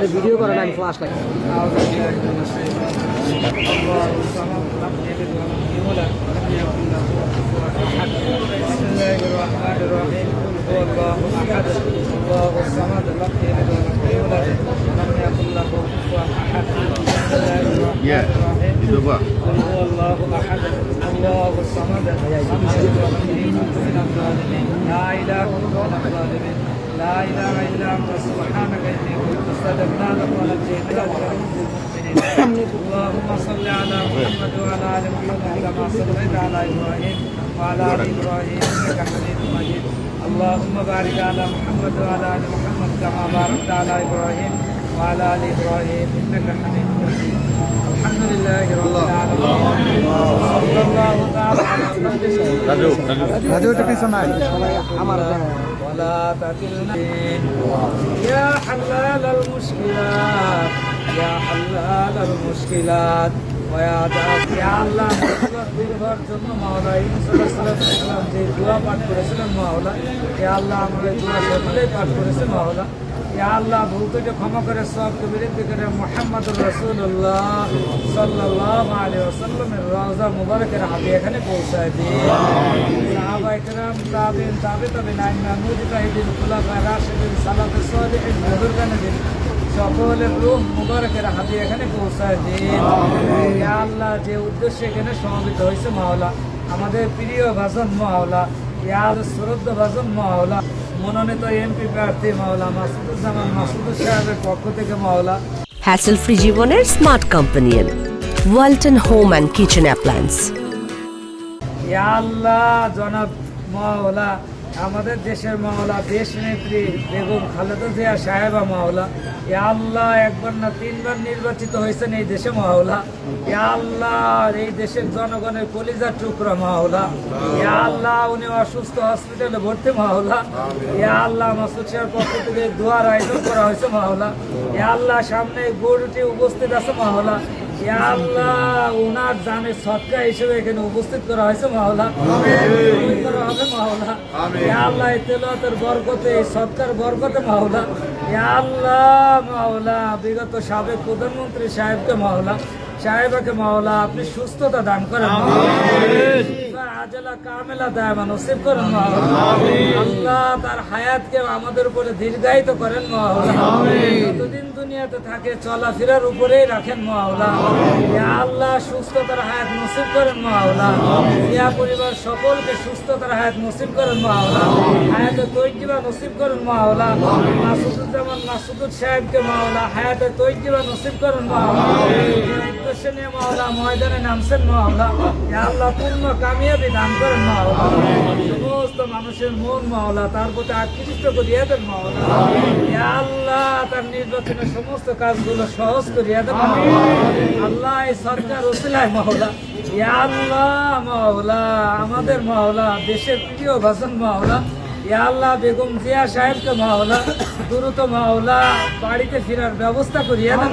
আপনি ভিডিও করেন আমি flash light Yeah, it's over. الله الصمد لا إله إلا هو لا إله إلا هو سبحانه اللهم صل على محمد وعلى آل محمد كما صليت على إبراهيم وعلى آل إبراهيم إنك حميد مجيد. اللهم بارك على محمد وعلى آل محمد كما باركت على إبراهيم. وعلى ال إبراهيم انك حميد مجيد الحمد لله رب العالمين صلى الله تعالى على محمد রাজুটা পিছনে আয়। আমার ولا تكلنا يا حلال المشكلات يا حلال المشكلات ويا دافع يا الله দীর্ঘর জন্য মাওলা ইসলাম যে দোয়া পাঠ করেছিলেন মাওলা ইয়া আল্লাহ আমাদের দোয়া সকলেই পাঠ করেছে মাওলা ইয়া আল্লাহ, ভুল থেকে ক্ষমা করে সব বিরুদ্ধে করে মোহাম্মদ রসুল্লাহ সাল্লাহ আলী ওসাল্লামের রওজা মুবারকের হাতে এখানে পৌঁছায় দিয়ে সাহাবা ইকরাম তাবিন, তাবে তাবে নাইন মাহমুদ তাহিদিন খুলাফা, রাশিদিন, সালাফে সালিহিন, বুজুর্গানদিন, সকলের রূহ মুবারকের হাতে এখানে পৌঁছায় দিন আল্লাহ, যে উদ্দেশ্যে এখানে সমবেত হয়েছে মাওলা, আমাদের প্রিয় ভাষণ মাওলা, ইয়া শ্রদ্ধ ভাষণ মাওলা মনোনীত এমপি প্রার্থী মাওলা মাসুদুজ্জামান মাসুদুর সাহেবের পক্ষ থেকে মাওলা। হ্যাসেল ফ্রি জীবনের smart company Walton home and kitchen appliance ইয়া আল্লাহ জনাব মাওলা আমাদের দেশের মাওলা, দেশ নেত্রী বেগম খালেদা জিয়া সাহেবা মাওলা, এ আল্লাহ একবার না তিনবার নির্বাচিত হয়েছেন এই দেশে মাওলা। এ আল্লাহ এই দেশের জনগণের কলিজার টুকরা মাওলা। এ আল্লাহ উনি অসুস্থ হসপিটালে ভর্তি মাওলা। এ আল্লাহ মাসুদ সাহের পক্ষ থেকে দোয়ার আয়োজন করা হয়েছে মাওলা। এ আল্লাহ সামনে গরুটি উপস্থিত আছে মাওলা। আল্লাহ ওনার জানের সৎকা হিসেবে এখানে উপস্থিত করা হয়েছে মাওলা। করা হবে মাওলা। আল্লাহ এই তেলাওয়াতের বরকতে এই সৎকার বরকতে মাওলা। আল্লাহ মাওলা বিগত সাবেক প্রধানমন্ত্রী সাহেবকে মাওলা। সাহেবকে মাওলা আপনি সুস্থতা দান করেন। আজলা কামেলা দায়মা নসিব করেন আল্লাহ তার হায়াতকে আমাদের উপরে দীর্ঘায়িত করেন যতদিন দুনিয়াতে থাকে চলাফেরার উপরেই রাখেন মাওলা আল্লাহ সুস্থতার হায়াত নসিব করেন মাওলা ইয়া পরিবার সকলকে সুস্থতার হায়াত নসিব করেন মাওলা হায়াতে তৈজিবা নসিব করেন মাওলা মাসুদুজ্জামান মাসুদুর সাহেবকে মাওলা হায়াতে তৈজিবা নসিব করেন মাওলা উদ্দেশ্য নিয়ে ময়দানে নামছেন ইয়া আল্লাহ পূর্ণ কামিয়াবি দান করেন মাওলা সমস্ত মানুষের মন মাওলা তার প্রতি আকৃষ্ট করিয়া দেন মাওলা। আল্লাহ তার নির্বাচনের সমস্ত কাজগুলো সহজ করিয়া দেন আল্লাহ এই সরকার ওসিলায় মাওলা। আল্লাহ মাওলা আমাদের মাওলা দেশের প্রিয় ভাষণ মাওলা। আল্লাহ বেগম জিয়া সাহেবকে মাওলা দ্রুত মাওলা বাড়িতে ফেরার ব্যবস্থা করিয়া দেন